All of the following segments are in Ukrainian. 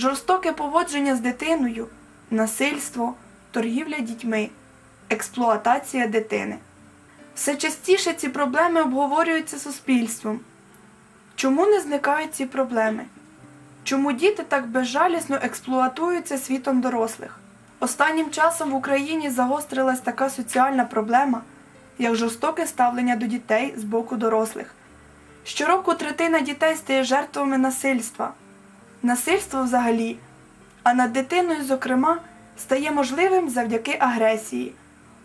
жорстоке поводження з дитиною, насильство, торгівля дітьми, експлуатація дитини. Все частіше ці проблеми обговорюються суспільством. Чому не зникають ці проблеми? Чому діти так безжалісно експлуатуються світом дорослих? Останнім часом в Україні загострилась така соціальна проблема, як жорстоке ставлення до дітей з боку дорослих. Щороку третина дітей стає жертвами насильства. Насильство взагалі, а над дитиною, зокрема, стає можливим завдяки агресії.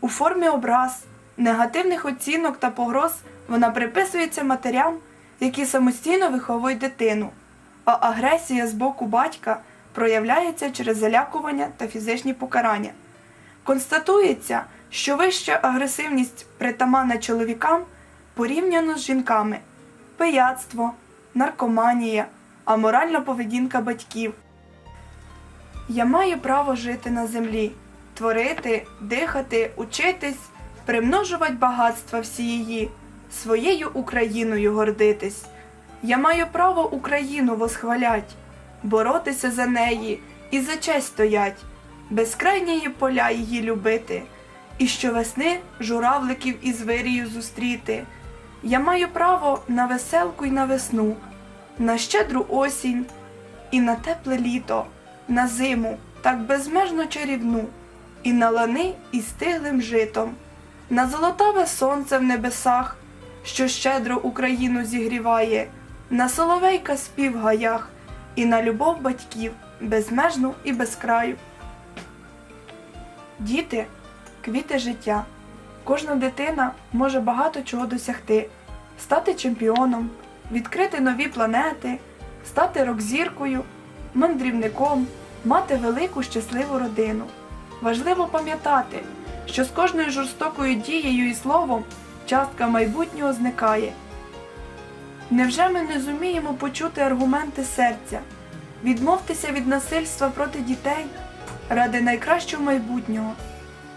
У формі образ, негативних оцінок та погроз вона приписується матерям, які самостійно виховують дитину, а агресія з боку батька проявляється через залякування та фізичні покарання. Констатується, що вища агресивність притаманна чоловікам порівняно з жінками, пияцтво, наркоманія, аморальна поведінка батьків. Я маю право жити на землі, творити, дихати, учитись, примножувати багатства всі її, своєю Україною гордитись. Я маю право Україну восхвалять, боротися за неї і за честь стоять, безкрайні поля її любити, і щовесни журавликів із вирію зустріти. Я маю право на веселку й на весну, на щедру осінь і на тепле літо, на зиму, так безмежно чарівну, і на лани із стиглим житом, на золотаве сонце в небесах, що щедро Україну зігріває, на соловейка спів гаях, і на любов батьків безмежну і безкраю. Діти квіти життя. Кожна дитина може багато чого досягти, стати чемпіоном, відкрити нові планети, стати рок-зіркою, мандрівником, мати велику щасливу родину. Важливо пам'ятати, що з кожною жорстокою дією і словом частка майбутнього зникає. Невже ми не зуміємо почути аргументи серця, відмовтеся від насильства проти дітей ради найкращого майбутнього?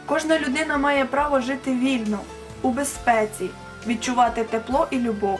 Кожна людина має право жити вільно, у безпеці, відчувати тепло і любов.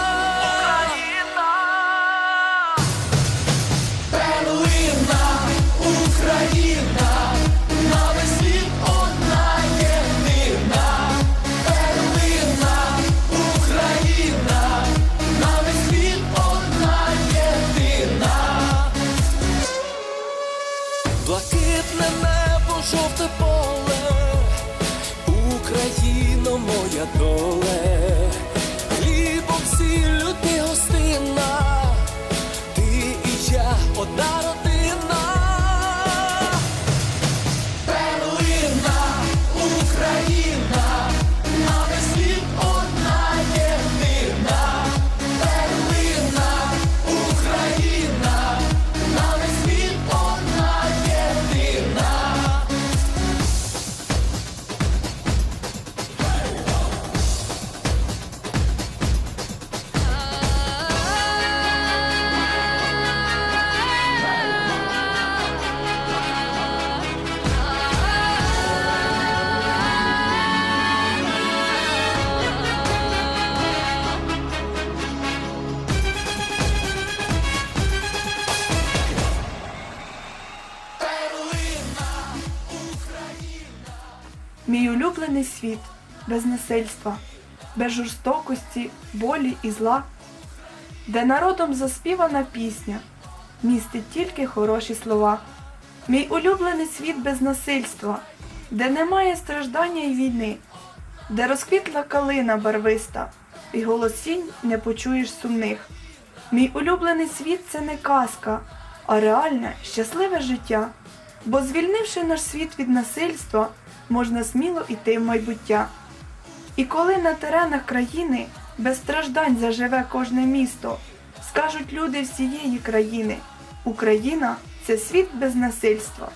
off the board. Улюблений світ без насильства, без жорстокості, болі і зла, де народом заспівана пісня, містить тільки хороші слова. Мій улюблений світ без насильства, де немає страждання і війни, де розквітла калина барвиста, і голосінь не почуєш сумних. Мій улюблений світ це не казка, а реальне, щасливе життя. Бо звільнивши наш світ від насильства, можна сміло йти в майбуття. І коли на теренах країни без страждань заживе кожне місто, скажуть люди всієї країни: Україна це світ без насильства.